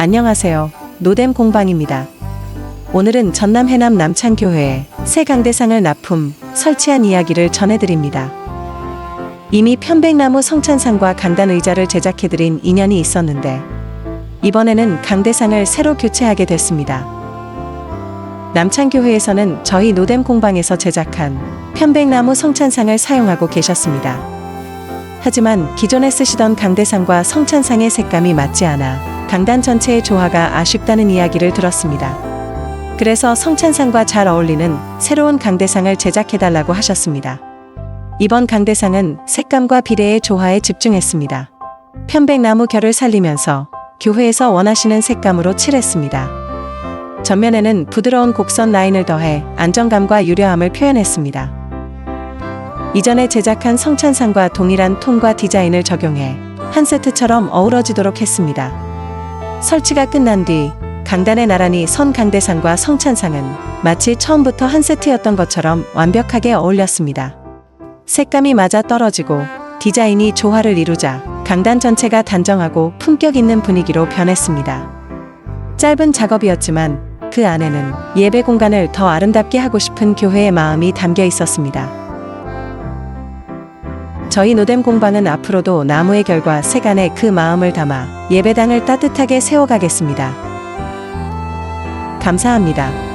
안녕하세요. 노뎀 공방입니다. 오늘은 전남 해남 남창교회에 새 강대상을 납품, 설치한 이야기를 전해드립니다. 이미 편백나무 성찬상과 강단 의자를 제작해드린 인연이 있었는데 이번에는 강대상을 새로 교체하게 됐습니다. 남창교회에서는 저희 노뎀 공방에서 제작한 편백나무 성찬상을 사용하고 계셨습니다. 하지만 기존에 쓰시던 강대상과 성찬상의 색감이 맞지 않아 강단 전체의 조화가 아쉽다는 이야기를 들었습니다. 그래서 성찬상과 잘 어울리는 새로운 강대상을 제작해달라고 하셨습니다. 이번 강대상은 색감과 비례의 조화에 집중했습니다. 편백나무 결을 살리면서 교회에서 원하시는 색감으로 칠했습니다. 전면에는 부드러운 곡선 라인을 더해 안정감과 유려함을 표현했습니다. 이전에 제작한 성찬상과 동일한 톤과 디자인을 적용해 한 세트처럼 어우러지도록 했습니다. 설치가 끝난 뒤 강단에 나란히 선 강대상과 성찬상은 마치 처음부터 한 세트였던 것처럼 완벽하게 어울렸습니다. 색감이 맞아 떨어지고 디자인이 조화를 이루자 강단 전체가 단정하고 품격 있는 분위기로 변했습니다. 짧은 작업이었지만 그 안에는 예배 공간을 더 아름답게 하고 싶은 교회의 마음이 담겨 있었습니다. 저희 노뎀 공방은 앞으로도 나무의 결과 세간에 그 마음을 담아 예배당을 따뜻하게 세워가겠습니다. 감사합니다.